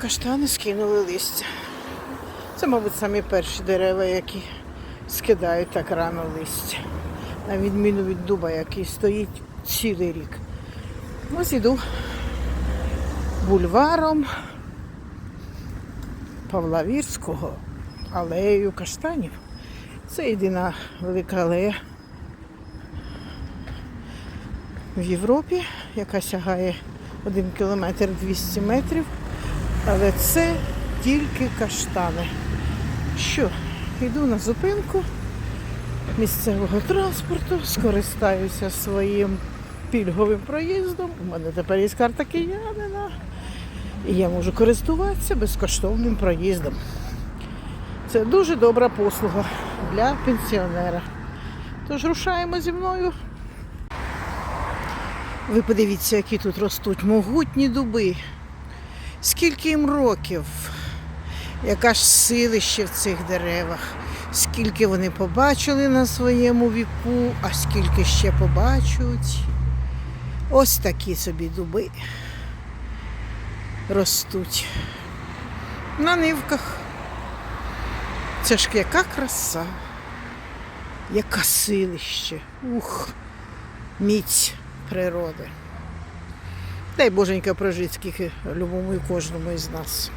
каштани скинули листя. Це, мабуть, самі перші дерева, які скидають так рано листя. На відміну від дуба, який стоїть цілий рік. Ось іду бульваром Павла Вірського, алеєю каштанів. Це єдина велика алея в Європі, яка сягає 1 кілометр 200 метрів. Але це тільки каштани. Що, йду на зупинку місцевого транспорту, скористаюся своїм пільговим проїздом. У мене тепер є карта киянина. І я можу користуватися безкоштовним проїздом. Це дуже добра послуга для пенсіонера. Тож рушаємо зі мною. Ви подивіться, які тут ростуть могутні дуби. Скільки їм років, яка ж силище в цих деревах, скільки вони побачили на своєму віку, а скільки ще побачать. Ось такі собі дуби ростуть. На нивках. Це ж яка краса, яка силище. Ух, міць природи. Дай Боженька прожить скільки любому і кожному із нас.